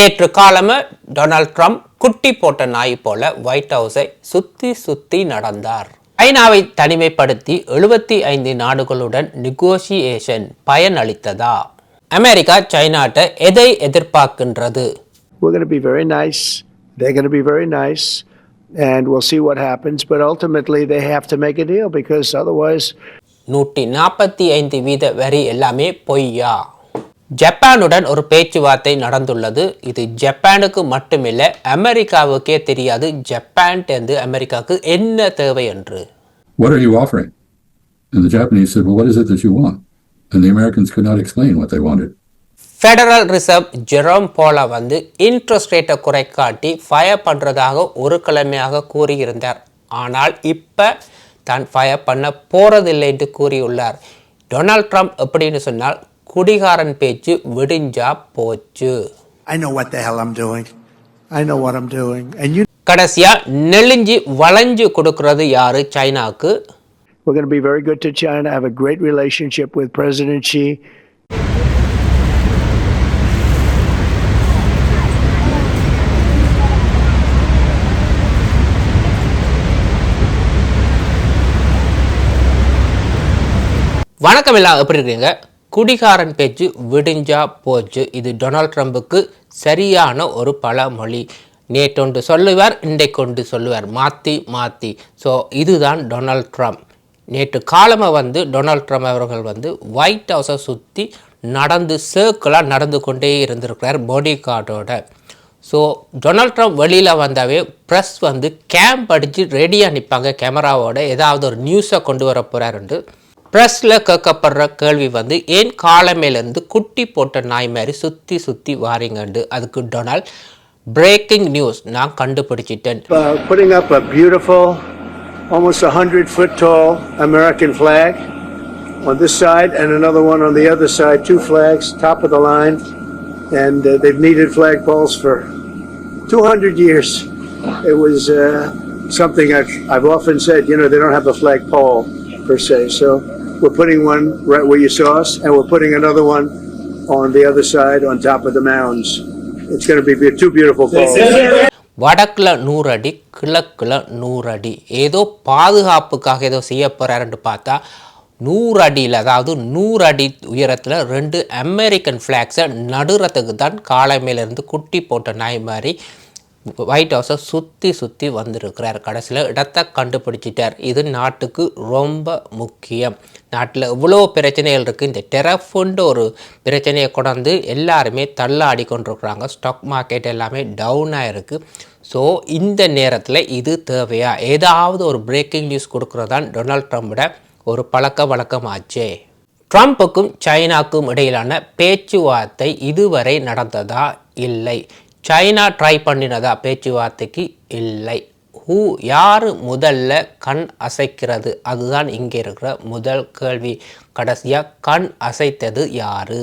நேற்று காலம Donald Trump குட்டி போட்ட நாய் போல ஒயிட் ஹவுஸை சுத்தி சுத்தி நடந்தார் ஐநாவை தனிமைப்படுத்தி எழுபத்தி ஐந்து நாடுகளுடன் நெகோசியேஷன் பயனளித்ததா அமெரிக்கா சைனாட்ட எதை எதிர்பார்க்கின்றது We're going to be very nice. They're going to be very nice. And we'll see what happens. But ultimately, they have to make a deal because otherwise, நூற்றி நாற்பத்தி ஐந்து வீத வரி எல்லாமே பொய்யா ஜப்பானுடன் ஒரு பேச்சுவார்த்தை நடந்துள்ளது இது ஜப்பானுக்கு மட்டுமில்லை அமெரிக்காவுக்கே தெரியாது ஜப்பான் இருந்து அமெரிக்காவுக்கு என்ன தேவை என்று What are you offering? And the Japanese said, Well, what is it that you want? And the Americans could not explain what they wanted. Federal Reserve Jerome Powell வந்து இன்ட்ரெஸ்ட் ரேட்டை குறைக்காட்டி ஃபயர் பண்ணுறதாக ஒரு கிழமையாக கூறியிருந்தார் ஆனால் இப்போ தான் ஃபயர் பண்ண போறதில்லை என்று கூறியுள்ளார் டொனால்ட் ட்ரம்ப் எப்படின்னு சொன்னால் குடிகாரன் பேச்சு விடிஞ்சா போச்சு I know what the hell I'm doing. I know what I'm doing. And you கடைசியா நெளிஞ்சு வளைஞ்சு கொடுக்கறது யாரு சைனாக்கு we're going to be very good to China, have a great relationship with President Xi. வணக்கம் எல்லாம் எப்படி இருக்கீங்க குடிகாரன் பேச்சு விடிஞ்சா போச்சு. இது டொனால்ட் ட்ரம்புக்கு சரியான ஒரு பழமொழி. நேற்றொன்று சொல்லுவார் இன்றைக்கொண்டு சொல்லுவார். மாற்றி மாற்றி ஸோ இதுதான் டொனால்ட் ட்ரம்ப். நேற்று காலமாக வந்து டொனால்ட் ட்ரம்ப் அவர்கள் வந்து ஒயிட் ஹவுஸை சுற்றி நடந்து சேர்க்கலாக நடந்து கொண்டே இருந்திருக்கிறார் பாடி கார்டோட. ஸோ டொனால்ட் ட்ரம்ப் வெளியில் வந்தாவே ப்ரெஸ் வந்து கேம்ப் அடித்து ரெடியாக நிற்பாங்க கேமராவோட ஏதாவது ஒரு நியூஸை கொண்டு வர போகிறாருன்ட்டு ப்ரெஸ்ஸில் கேட்கப்படுற கேள்வி வந்து ஏன் காலமேலேருந்து குட்டி போட்ட நாய் மாதிரி சுற்றி சுற்றி வாரீங்கண்டு அதுக்கு டொனால்ட் பிரேக்கிங் நியூஸ் நான் கண்டுபிடிச்சிட்டேன் Uh, putting up a beautiful, almost 100 foot tall American flag on this side and another one on the other side, two flags, top of the line. And uh, they've needed flagpoles for 200 years. It was uh, something I've, I've often said, you know, they don't have a flagpole per se. So we're putting one right where you saw us, and we're putting another one on the other side on top of the mounds. It's going to be two beautiful falls. வடக்கில் நூறு அடி கிழக்கில் நூறு அடி ஏதோ பாதுகாப்புக்காக ஏதோ செய்ய போகிறாருன்னு பார்த்தா நூறு அடியில் அதாவது நூறு அடி உயரத்தில் ரெண்டு அமெரிக்கன் ஃப்ளாக்ஸை நடுறதுக்கு தான் காலை மேலேருந்து குட்டி போட்ட நாய் மாதிரி ஒயிட் ஹவுஸை சுற்றி சுற்றி வந்திருக்கிறார். கடைசியில் இடத்தை கண்டுபிடிச்சிட்டார். இது நாட்டுக்கு ரொம்ப முக்கியம். நாட்டில் இவ்வளோ பிரச்சனைகள் இருக்குது இந்த டெரஃபுன்ற ஒரு பிரச்சனையை கொண்டாந்து எல்லாருமே தள்ளாடி கொண்டிருக்கிறாங்க. ஸ்டாக் மார்க்கெட் எல்லாமே டவுனாக இருக்குது ஸோ இந்த நேரத்தில் இது தேவையா? ஏதாவது ஒரு பிரேக்கிங் நியூஸ் கொடுக்குறதான் டொனால்ட் ட்ரம்ப்போட ஒரு பழக்க வழக்கமாச்சே. ட்ரம்ப்புக்கும் சைனாக்கும் இடையிலான பேச்சுவார்த்தை இதுவரை நடந்ததா? இல்லை. சைனா ட்ரை பண்ணினதா பேச்சுவார்த்தைக்கு இல்லை ஹூ யார் முதல்ல கண் அசைக்கிறது அதுதான் இங்கே இருக்கிற முதல் கேள்வி கடைசியாக கண் அசைத்தது யாரு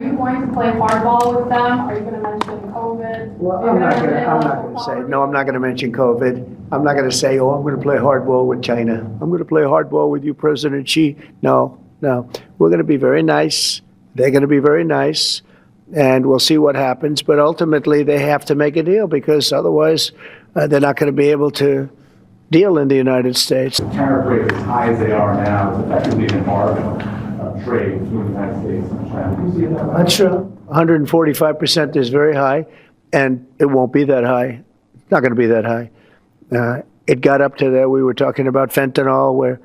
Are you going to play hardball with them? Are you going to mention COVID? Well, I'm not gonna, say I'm not gonna say, no, I'm not gonna mention COVID. I'm not gonna say, oh, I'm gonna play hardball with China. I'm gonna play hardball with you, President Xi. No, no. We're gonna be very nice. They're gonna be very nice. And we'll see what happens. But ultimately, they have to make a deal because otherwise, uh, they're not gonna be able to deal in the United States. tariff rates as high as they are now is effectively an embargo of trade between the United States and China. Do you see that? That's true. 145% is very high, and it won't be that high. It's not going to be that high. Uh, it got up to there. We were talking about fentanyl, where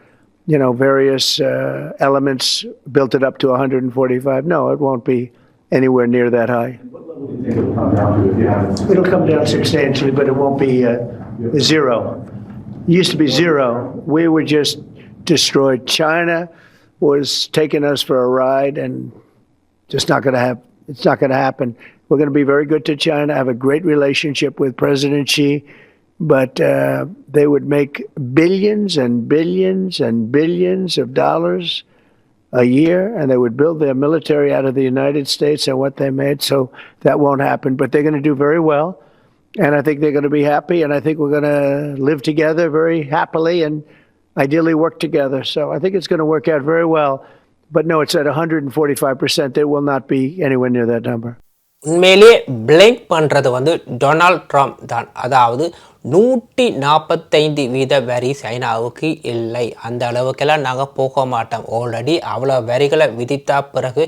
you know various uh, elements built it up to 145. No, it won't be anywhere near that high. What level do you think it'll come down to if you haven't? It'll come down substantially, but it won't be uh, zero. It used to be zero. We were just destroyed. China was taking us for a ride, and just not going to have. It's not going to happen. We're going to be very good to China. I Have a great relationship with President Xi, but uh, they would make billions and billions and billions of dollars a year, and they would build their military out of the United States and what they made. So that won't happen. But they're going to do very well, and I think they're going to be happy. And I think we're going to live together very happily and ideally work together. So I think it's going to work out very well. But no, it's at 145%. It will not be anywhere near that number. உண்மையிலேயே blink பண்ணுறது வந்து Donald Trump தான் அதாவது நூற்றி நாற்பத்தைந்து வீத வரி சைனாவுக்கு இல்லை. அந்த அளவுக்கெல்லாம் நாங்கள் போக மாட்டோம். ஆல்ரெடி அவ்வளோ வரிகளை விதித்தா பிறகு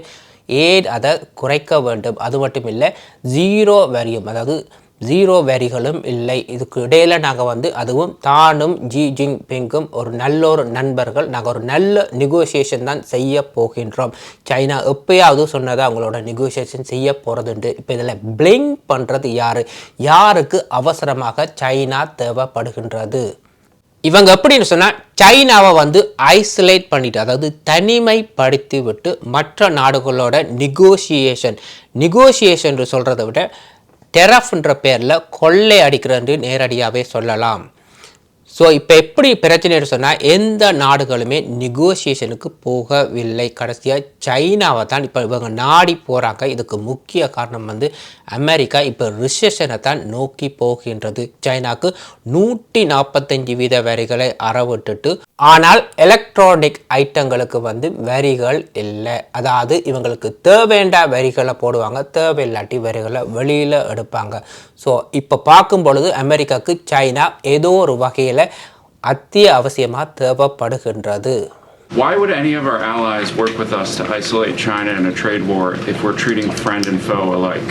ஏன் அதை குறைக்க வேண்டும்? அது மட்டும் இல்லை ஜீரோ வரியும் அதாவது ஜீரோ வரிகளும் இல்லை. இதுக்கு இடையில் நாங்கள் வந்து அதுவும் தானும் ஜி ஜிங் பிங்கும் ஒரு நல்ல ஒரு நண்பர்கள். நாங்கள் ஒரு நல்ல நெகோசியேஷன் தான் செய்ய போகின்றோம். சைனா எப்பயாவது சொன்னதை அவங்களோட நெகோசியேஷன் செய்ய போகிறதுண்டு இப்போ இதில் பிளிங் பண்ணுறது யார்? யாருக்கு அவசரமாக சைனா தேவைப்படுகின்றது? இவங்க எப்படின்னு சொன்னால் சைனாவை வந்து ஐசோலேட் பண்ணிட்டு அதாவது தனிமைப்படுத்தி விட்டு மற்ற நாடுகளோட நெகோசியேஷன் நெகோசியேஷன் சொல்கிறத விட டெரஃப்ன்ற பேரில் கொள்ளை அடிக்கிறது நேரடியாகவே சொல்லலாம். ஸோ இப்போ எப்படி பிரச்சனைன்னு சொன்னால் எந்த நாடுகளுமே நெகோசியேஷனுக்கு போகவில்லை. கடைசியாக சைனாவை தான் இப்போ இவங்க நாடி போகிறாங்க இதுக்கு முக்கிய காரணம் வந்து அமெரிக்கா இப்போ ரிசெஷனை தான் நோக்கி போகின்றது. சைனாக்கு நூற்றி நாற்பத்தஞ்சு வீத வரிகளை அறவிட்டுட்டு ஆனால் எலக்ட்ரானிக் ஐட்டங்களுக்கு வந்து வரிகள் இல்லை. அதாவது இவங்களுக்கு தேவைண்டா வரிகளை போடுவாங்க. தேவையில்லாட்டி வரிகளை வெளியில் எடுப்பாங்க. ஸோ இப்போ பார்க்கும் பொழுது அமெரிக்காவுக்கு சைனா ஏதோ ஒரு வகையில் அத்தியாவசியமாக தேவைப்படுகின்றது Why would any of our allies work with us to isolate China in a trade war if we're treating friend and foe alike?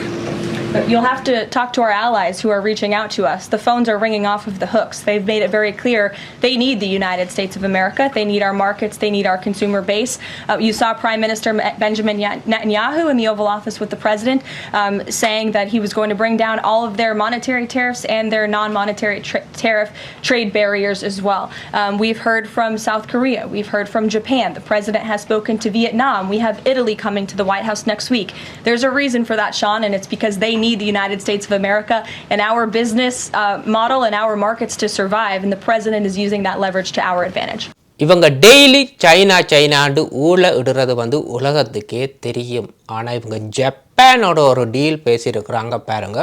You'll have to talk to our allies who are reaching out to us. The phones are ringing off of the hooks. They've made it very clear they need the United States of America. They need our markets. They need our consumer base. Uh, you saw Prime Minister Benjamin Netanyahu in the Oval Office with the president um, saying that he was going to bring down all of their monetary tariffs and their non monetary tra- tariff trade barriers as well. Um, we've heard from South Korea. We've heard from Japan. The president has spoken to Vietnam. We have Italy coming to the White House next week. There's a reason for that, Sean, and it's because they need the United States of America and our business uh, model and our markets to survive, and the president is using that leverage to our advantage. இவங்க daily China சைனாண்டு ஊழ இடுறது வந்து உலகத்துக்கே தெரியும் ஆனால் இவங்க ஜப்பானோட ஒரு டீல் பேசியிருக்கிறாங்க பாருங்க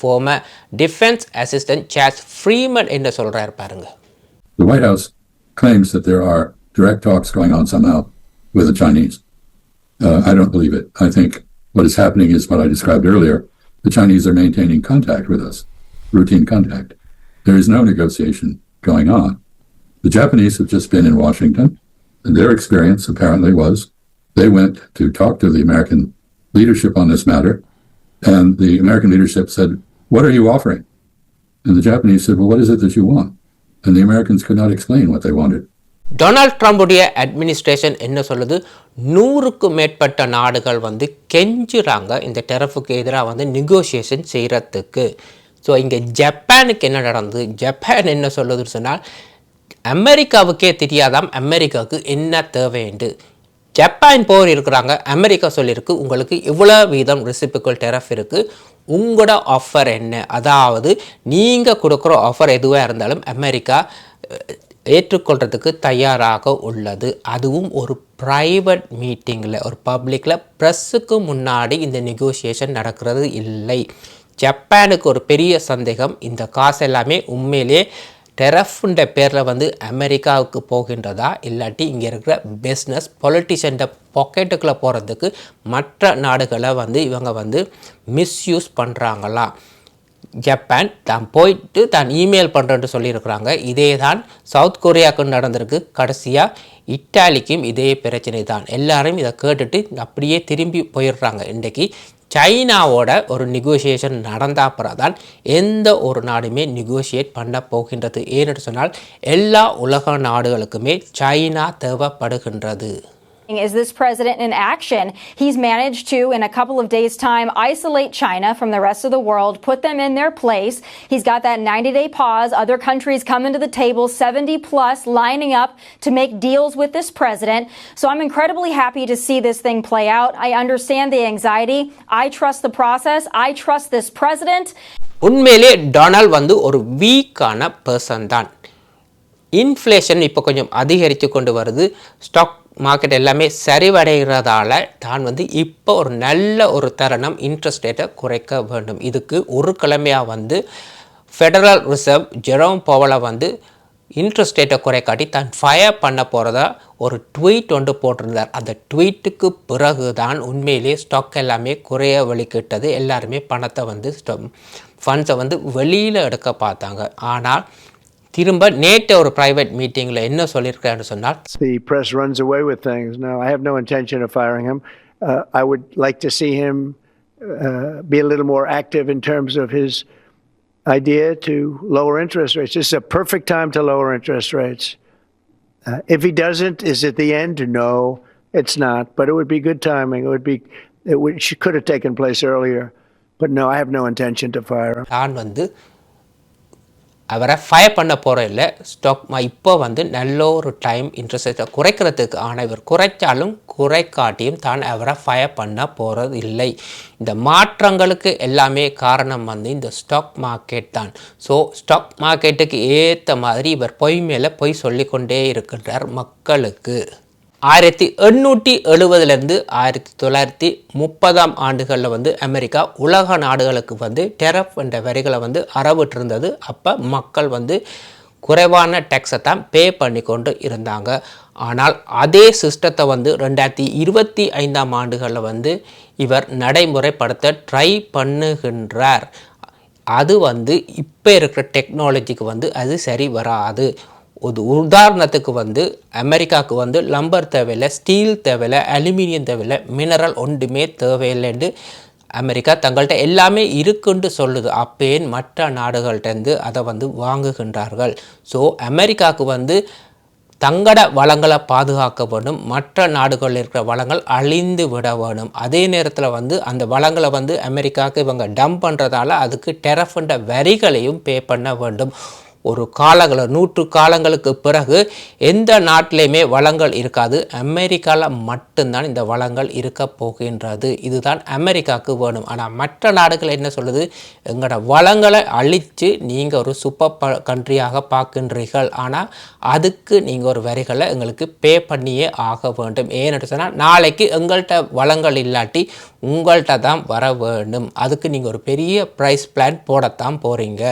ஃபோம டிஃபென்ஸ் அசிஸ்டன்ட் சார்ஸ் ஃப்ரீமன் என்ன சொல்கிறாரு பாருங்க The White House claims that there are direct talks going on somehow with the Chinese. Uh, I don't believe it. I think what is happening is what I described earlier. The Chinese are maintaining contact with us, routine contact. There is no negotiation going on. The Japanese have just been in Washington, and their experience apparently was they went to talk to the American leadership on this matter, and the American leadership said, What are you offering? And the Japanese said, Well, what is it that you want? And the Americans could not explain what they wanted. Donald ட்ரம்புடைய administration என்ன சொல்லுது? நூறுக்கும் மேற்பட்ட நாடுகள் வந்து கெஞ்சுறாங்க இந்த டெரஃபுக்கு எதிராக வந்து negotiation செய்கிறதுக்கு ஸோ இங்கே ஜப்பானுக்கு என்ன நடந்தது? ஜப்பான் என்ன சொல்லுதுன்னு சொன்னால் அமெரிக்காவுக்கே தெரியாதாம் அமெரிக்காவுக்கு என்ன தேவைண்டு ஜப்பான் போர் இருக்கிறாங்க அமெரிக்கா சொல்லியிருக்கு உங்களுக்கு இவ்வளோ வீதம் ரெசிபிக்கல் டெரஃப் இருக்குது உங்களோட ஆஃபர் என்ன? அதாவது நீங்கள் கொடுக்குற ஆஃபர் எதுவாக இருந்தாலும் அமெரிக்கா ஏற்றுக்கொள்கிறதுக்கு தயாராக உள்ளது. அதுவும் ஒரு ப்ரைவேட் மீட்டிங்கில் ஒரு பப்ளிக்கில் ப்ரெஸ்ஸுக்கு முன்னாடி இந்த நெகோசியேஷன் நடக்கிறது இல்லை. ஜப்பானுக்கு ஒரு பெரிய சந்தேகம். இந்த காசு எல்லாமே உண்மையிலே டெரஃப்ன்ற பேரில் வந்து அமெரிக்காவுக்கு போகின்றதா? இல்லாட்டி இங்கே இருக்கிற பிஸ்னஸ் பொலிட்டிஷியன்ட பாக்கெட்டுக்குள்ளே போகிறதுக்கு மற்ற நாடுகளை வந்து இவங்க வந்து மிஸ்யூஸ் பண்ணுறாங்களா ஜப்பான் தான் போயிட்டு தான் இமெயில் பண்ணுறேன்னு சொல்லியிருக்கிறாங்க. இதே தான் சவுத் கொரியாவுக்கு நடந்திருக்கு. கடைசியாக இட்டாலிக்கும் இதே பிரச்சனை தான் எல்லாரும் இதை கேட்டுட்டு அப்படியே திரும்பி போயிடுறாங்க. இன்றைக்கி சைனாவோட ஒரு நெகோசியேஷன் நடந்த அப்புறம் தான் எந்த ஒரு நாடுமே நெகோஷியேட் பண்ண போகின்றது. ஏன்னு சொன்னால் எல்லா உலக நாடுகளுக்குமே சைனா தேவைப்படுகின்றது. Is this president in action? He's managed to, in a couple of days' time, isolate China from the rest of the world, put them in their place. He's got that 90 day pause. Other countries coming to the table, 70 plus, lining up to make deals with this president. So I'm incredibly happy to see this thing play out. I understand the anxiety. I trust the process. I trust this president. உண்மையிலே Donald வந்து ஒரு வீக்கான person தான் inflation இப்போ கொஞ்சம் அதிகரித்து கொண்டு வருது. ஸ்டாக் மார்க்கெட் எல்லாமே சரிவடைகிறதால தான் வந்து இப்போ ஒரு நல்ல ஒரு தருணம் இன்ட்ரெஸ்ட் ரேட்டை குறைக்க வேண்டும். இதுக்கு ஒரு கிழமையாக வந்து ஃபெடரல் ரிசர்வ் ஜெரோம் பவலை வந்து இன்ட்ரெஸ்ட் ரேட்டை குறைக்காட்டி தான் ஃபயர் பண்ண போகிறதா ஒரு ட்வீட் ஒன்று போட்டிருந்தார். அந்த ட்வீட்டுக்கு பிறகு தான் உண்மையிலேயே ஸ்டாக் எல்லாமே குறைய வழிகிட்டது. எல்லாருமே பணத்தை வந்து ஃபண்ட்ஸை வந்து வெளியில் எடுக்க பார்த்தாங்க. ஆனால் திரும்ப நேற்று ஒரு ப்ரைவேட் மீட்டிங்கில் என்ன சொல்லியிருக்காருன்னு சொன்னால் The press runs away with things. No, I have no intention of firing him. Uh, I would like to see him uh, be a little more active in terms of his idea to lower interest rates. This is a perfect time to lower interest rates. Uh, if he doesn't, is it the end? No, it's not. But it would be good timing. It would be. It would, she could have taken place earlier. But no, I have no intention to fire him. நான் வந்து அவரை fire பண்ண போகிறோம் இல்லை. Stock இப்போ வந்து நல்ல ஒரு டைம் இன்ட்ரெஸ்ட் குறைக்கிறதுக்கு ஆனால் இவர் குறைச்சாலும் குறைக்காட்டியும் தான் அவரை ஃபயர் பண்ண போகிறது இல்லை. இந்த மாற்றங்களுக்கு எல்லாமே காரணம் வந்து இந்த ஸ்டாக் மார்க்கெட் தான். ஸோ ஸ்டாக் மார்க்கெட்டுக்கு ஏற்ற மாதிரி இவர் பொய் மேலே பொய் சொல்லிக்கொண்டே இருக்கின்றார் மக்களுக்கு. ஆயிரத்தி எண்ணூற்றி எழுபதுலேருந்து ஆயிரத்தி தொள்ளாயிரத்தி முப்பதாம் ஆண்டுகளில் வந்து அமெரிக்கா உலக நாடுகளுக்கு வந்து டெரப் என்ற வரிகளை வந்து அறவிட்டிருந்தது. அப்போ மக்கள் வந்து குறைவான டேக்ஸை தான் பே பண்ணி கொண்டு இருந்தாங்க. ஆனால் அதே சிஸ்டத்தை வந்து ரெண்டாயிரத்தி இருபத்தி ஐந்தாம் ஆண்டுகளில் வந்து இவர் நடைமுறைப்படுத்த ட்ரை பண்ணுகின்றார். அது வந்து இப்போ இருக்கிற டெக்னாலஜிக்கு வந்து அது சரி வராது. ஒரு உதாரணத்துக்கு வந்து அமெரிக்காவுக்கு வந்து லம்பர் தேவையில்லை ஸ்டீல் தேவையில்லை அலுமினியம் தேவையில்லை மினரல் ஒன்றுமே தேவையில்லைன்னு அமெரிக்கா தங்கள்கிட்ட எல்லாமே இருக்குன்னு சொல்லுது. அப்பேன் மற்ற நாடுகள்கிட்டருந்து அதை வந்து வாங்குகின்றார்கள். ஸோ அமெரிக்காவுக்கு வந்து தங்கட வளங்களை பாதுகாக்க வேண்டும். மற்ற நாடுகளில் இருக்கிற வளங்கள் அழிந்து விட வேணும் அதே நேரத்தில் வந்து அந்த வளங்களை வந்து அமெரிக்காவுக்கு இவங்க டம்ப் பண்ணுறதால அதுக்கு டெரஃபண்ட வரிகளையும் பே பண்ண வேண்டும். ஒரு காலங்கள நூற்று காலங்களுக்கு பிறகு எந்த நாட்டிலையுமே வளங்கள் இருக்காது. அமெரிக்காவில் மட்டும்தான் இந்த வளங்கள் இருக்க போகின்றது. இதுதான் அமெரிக்காவுக்கு வேணும். ஆனால் மற்ற நாடுகள் என்ன சொல்லுது? எங்களோட வளங்களை அழித்து நீங்கள் ஒரு சூப்பர் ப கண்ட்ரியாக பார்க்கின்றீர்கள். ஆனால் அதுக்கு நீங்கள் ஒரு வரிகளை எங்களுக்கு பே பண்ணியே ஆக வேண்டும். ஏன்னு சொன்னால் நாளைக்கு எங்கள்கிட்ட வளங்கள் இல்லாட்டி உங்கள்கிட்ட தான் வர வேண்டும். அதுக்கு நீங்கள் ஒரு பெரிய ப்ரைஸ் பிளான் போடத்தான் போகிறீங்க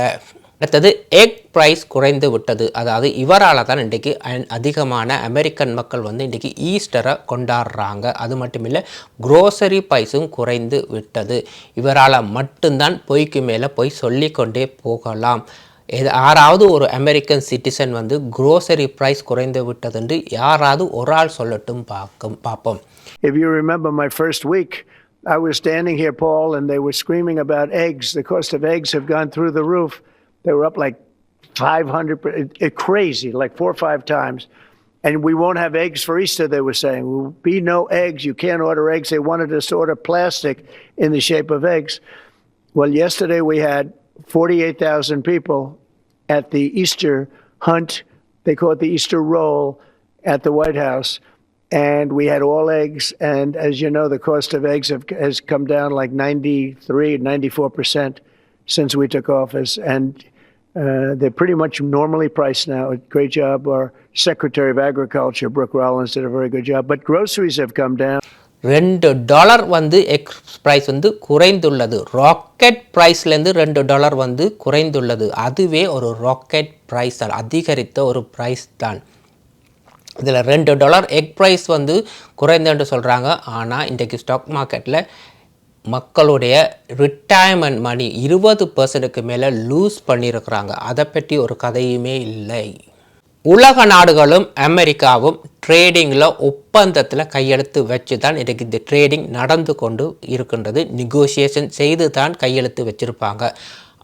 அடுத்தது எக் ப்ரைஸ் குறைந்து விட்டது. அதாவது இவரால் தான் இன்றைக்கி அதிகமான அமெரிக்கன் மக்கள் வந்து இன்றைக்கி ஈஸ்டரை கொண்டாடுறாங்க. அது மட்டும் இல்லை க்ரோசரி ப்ரைஸும் குறைந்து விட்டது. இவரால் மட்டும்தான் பொய்க்கு மேலே போய் சொல்லிக்கொண்டே போகலாம். எது யாராவது ஒரு அமெரிக்கன் சிட்டிசன் வந்து குரோசரி ப்ரைஸ் குறைந்து விட்டதுன்று யாராவது ஒரு ஆள் சொல்லட்டும் பார்க்கும் பார்ப்போம். If you remember my first week, I was standing here, Paul, and they were screaming about eggs. The cost of eggs have gone through the roof. They were up like 500, per- it, it, crazy, like four or five times. And we won't have eggs for Easter, they were saying. Will be no eggs. You can't order eggs. They wanted us to order plastic in the shape of eggs. Well, yesterday we had 48,000 people at the Easter hunt. They call it the Easter roll at the White House. And we had all eggs. And as you know, the cost of eggs have, has come down like 93, 94% since we took office. And uh, they're pretty much normally priced now. Great job. Our Secretary of Agriculture, Brooke Rollins, did a very good job. But groceries have come down. ரெண்டு dollar வந்து X price வந்து குறைந்துள்ளது rocket ப்ரைஸ்லேருந்து ரெண்டு dollar வந்து குறைந்துள்ளது அதுவே ஒரு rocket price தான் அதிகரித்த ஒரு ப்ரைஸ் தான் இதில் ரெண்டு டாலர் எக் ப்ரைஸ் வந்து குறைந்துன்னு சொல்கிறாங்க ஆனால் இன்றைக்கு ஸ்டாக் மார்க்கெட்டில் மக்களுடைய ரிட்டையர்மெண்ட் மணி இருபது பர்சன்ட்டுக்கு மேலே லூஸ் பண்ணியிருக்கிறாங்க அதை பற்றி ஒரு கதையுமே இல்லை. உலக நாடுகளும் அமெரிக்காவும் ட்ரேடிங்கில் ஒப்பந்தத்தில் கையெழுத்து வச்சு தான் இன்றைக்கு இந்த ட்ரேடிங் நடந்து கொண்டு இருக்கின்றது. நெகோசியேஷன் செய்து தான் கையெழுத்து வச்சுருப்பாங்க.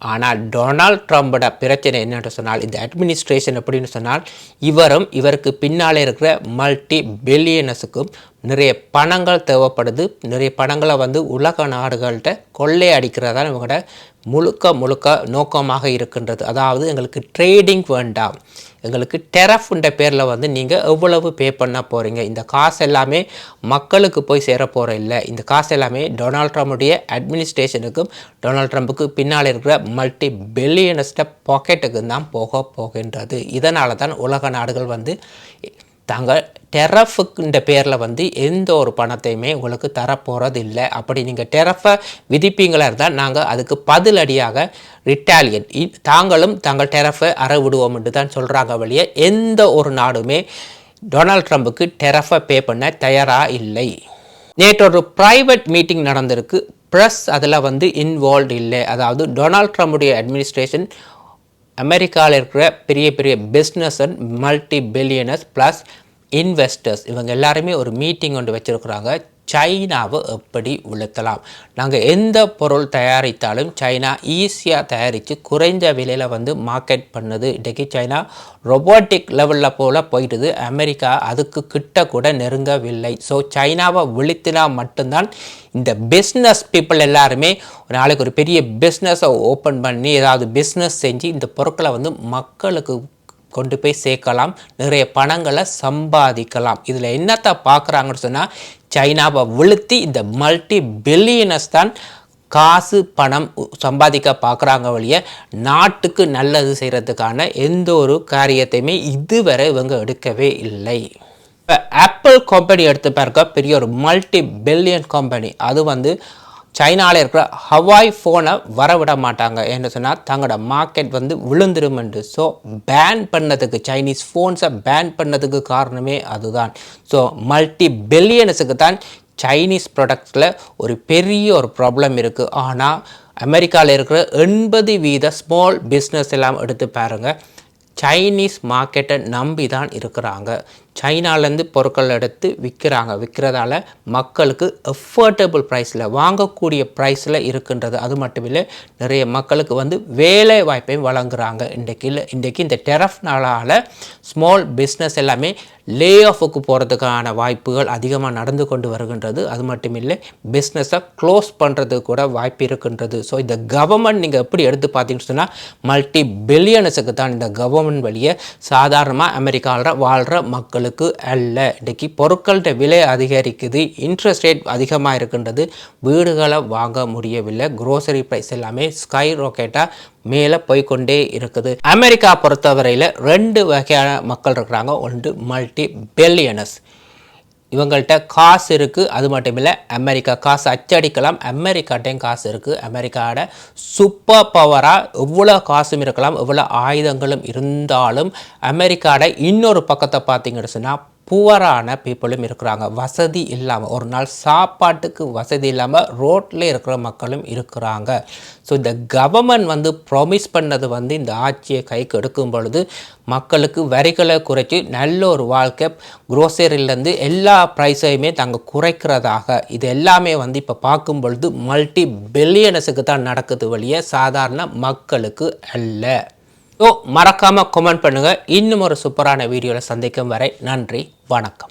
ஆனால் டொனால்ட் ட்ரம்போட பிரச்சனை என்னென்று சொன்னால் இந்த அட்மினிஸ்ட்ரேஷன் எப்படின்னு சொன்னால் இவரும் இவருக்கு பின்னாலே இருக்கிற மல்டி பில்லியனஸுக்கும் நிறைய பணங்கள் தேவைப்படுது. நிறைய பணங்களை வந்து உலக நாடுகள்கிட்ட கொள்ளை அடிக்கிறதா இவங்களோட முழுக்க முழுக்க நோக்கமாக இருக்கின்றது. அதாவது எங்களுக்கு ட்ரேடிங் வேண்டாம். எங்களுக்கு டெரஃப்ன்ற பேரில் வந்து நீங்கள் எவ்வளவு பே பண்ண போகிறீங்க இந்த காசு எல்லாமே மக்களுக்கு போய் சேர போகிற இல்லை. இந்த காசு எல்லாமே டொனால்ட் ட்ரம்புடைய அட்மினிஸ்ட்ரேஷனுக்கும் டொனால்ட் ட்ரம்புக்கு பின்னால் இருக்கிற மல்டி பில்லியனஸ்ட பாக்கெட்டுக்கு தான் போக போகின்றது. இதனால தான் உலக நாடுகள் வந்து தாங்கள் டெரஃபுக்குன்ற பேரில் வந்து எந்த ஒரு பணத்தையுமே உங்களுக்கு தரப்போகிறது இல்லை அப்படி நீங்கள் டெரஃபை விதிப்பீங்களா இருந்தால் நாங்கள் அதுக்கு பதிலடியாக ரிட்டாலியன் தாங்களும் தாங்கள் டெரஃபை அறவிடுவோம் என்று தான் சொல்கிறாங்க வழியே எந்த ஒரு நாடுமே டொனால்ட் ட்ரம்புக்கு டெரஃபை பே பண்ண தயாராக இல்லை. நேற்று ஒரு ப்ரைவேட் மீட்டிங் நடந்திருக்கு. ப்ளஸ் அதில் வந்து இன்வால்வ் இல்லை. அதாவது டொனால்ட் ட்ரம்புடைய அட்மினிஸ்ட்ரேஷன் அமெரிக்காவில் இருக்கிற பெரிய பெரிய business and multi billionaires plus investors இவங்க எல்லாருமே ஒரு மீட்டிங் ஒன்று வச்சுருக்குறாங்க. சைனாவை எப்படி உளுத்தலாம்? நாங்கள் எந்த பொருள் தயாரித்தாலும் சைனா ஈஸியாக தயாரித்து குறைந்த விலையில் வந்து மார்க்கெட் பண்ணுது. இன்றைக்கி சைனா ரொபோட்டிக் லெவலில் போல் போயிடுது. அமெரிக்கா அதுக்கு கிட்ட கூட நெருங்கவில்லை. ஸோ சைனாவை விழுத்தினா மட்டும்தான் இந்த பிஸ்னஸ் பீப்புள் எல்லாருமே நாளைக்கு ஒரு பெரிய பிஸ்னஸை ஓப்பன் பண்ணி ஏதாவது பிஸ்னஸ் செஞ்சு இந்த பொருட்களை வந்து மக்களுக்கு கொண்டு போய் சேர்க்கலாம். நிறைய பணங்களை சம்பாதிக்கலாம். இதில் என்னத்தை பார்க்குறாங்கன்னு சொன்னால் சைனாவை விழுத்தி இந்த மல்டி பில்லியனஸ் தான் காசு பணம் சம்பாதிக்க பார்க்குறாங்க வழிய நாட்டுக்கு நல்லது செய்கிறதுக்கான எந்த ஒரு காரியத்தையுமே இதுவரை இவங்க எடுக்கவே இல்லை. இப்போ ஆப்பிள் கம்பெனி எடுத்து பாருங்க பெரிய ஒரு மல்டி பில்லியன் கம்பெனி அது வந்து சைனாவில் இருக்கிற ஹவாய் ஃபோனை வரவிட மாட்டாங்க. என்ன சொன்னால் தங்களோட மார்க்கெட் வந்து விழுந்துருமென்று ஸோ பேன் பண்ணதுக்கு சைனீஸ் ஃபோன்ஸை பேன் பண்ணதுக்கு காரணமே அதுதான். ஸோ மல்டி பில்லியனஸுக்கு தான் சைனீஸ் ப்ராடக்ட்ஸில் ஒரு பெரிய ஒரு ப்ராப்ளம் இருக்குது ஆனால் அமெரிக்காவில் இருக்கிற எண்பது வீத ஸ்மால் பிஸ்னஸ் எல்லாம் எடுத்து பாருங்கள் சைனீஸ் மார்க்கெட்டை நம்பி தான் இருக்கிறாங்க. சைனாலேருந்து பொருட்கள் எடுத்து விற்கிறாங்க. விற்கிறதால மக்களுக்கு அஃபோர்டபுள் ப்ரைஸில் வாங்கக்கூடிய ப்ரைஸில் இருக்கின்றது. அது மட்டும் இல்லை நிறைய மக்களுக்கு வந்து வேலை வாய்ப்பையும் வழங்குறாங்க. இன்றைக்கு இல்லை இன்றைக்கு இந்த டெரஃப்னால ஸ்மால் பிஸ்னஸ் எல்லாமே லே ஆஃபுக்கு போகிறதுக்கான வாய்ப்புகள் அதிகமாக நடந்து கொண்டு வருகின்றது. அது மட்டும் இல்லை பிஸ்னஸை க்ளோஸ் பண்ணுறதுக்கு கூட வாய்ப்பு இருக்கின்றது. ஸோ இந்த கவர்மெண்ட் நீங்கள் எப்படி எடுத்து பார்த்தீங்கன்னு சொன்னால் மல்டி பில்லியனஸுக்கு தான் இந்த கவர்மெண்ட் வழியை சாதாரணமாக அமெரிக்காவில் வாழ்கிற மக்கள் பொருட்களுக்கு அல்ல. இன்றைக்கு பொருட்கள்கிட்ட விலை அதிகரிக்குது. இன்ட்ரெஸ்ட் ரேட் அதிகமாக இருக்கின்றது. வீடுகளை வாங்க முடியவில்லை. குரோசரி ப்ரைஸ் எல்லாமே ஸ்கை ராக்கெட்டாக மேலே போய்க்கொண்டே இருக்குது. அமெரிக்கா பொறுத்தவரையில் ரெண்டு வகையான மக்கள் இருக்கிறாங்க. ஒன்று மல்டி பெல்லியனஸ் இவங்கள்ட்ட காசு இருக்குது அது மட்டும் இல்லை அமெரிக்கா காசு அச்சடிக்கலாம் அமெரிக்காட்டையும் காசு இருக்குது அமெரிக்காவோட சூப்பர் பவராக எவ்வளோ காசும் இருக்கலாம் எவ்வளோ ஆயுதங்களும் இருந்தாலும் அமெரிக்காவோட இன்னொரு பக்கத்தை பார்த்தீங்கன்னு சொன்னால் புவரான பீப்புளும் இருக்கிறாங்க. வசதி இல்லாமல் ஒரு நாள் சாப்பாட்டுக்கு வசதி இல்லாமல் ரோட்டில் இருக்கிற மக்களும் இருக்கிறாங்க. ஸோ இந்த கவர்மெண்ட் வந்து ப்ராமிஸ் பண்ணது வந்து இந்த ஆட்சியை கைக்கு எடுக்கும் பொழுது மக்களுக்கு வரிகளை குறைச்சி நல்ல ஒரு வாழ்க்கை குரோசரியிலேருந்து எல்லா ப்ரைஸையுமே தாங்க குறைக்கிறதாக. இது எல்லாமே வந்து இப்போ பார்க்கும் பொழுது மல்டி பில்லியனஸுக்கு தான் நடக்குது வழியே சாதாரண மக்களுக்கு அல்ல. ஸோ மறக்காமல் கமெண்ட் பண்ணுங்கள் இன்னும் ஒரு சூப்பரான வீடியோவில் சந்திக்கும் வரை நன்றி வணக்கம்.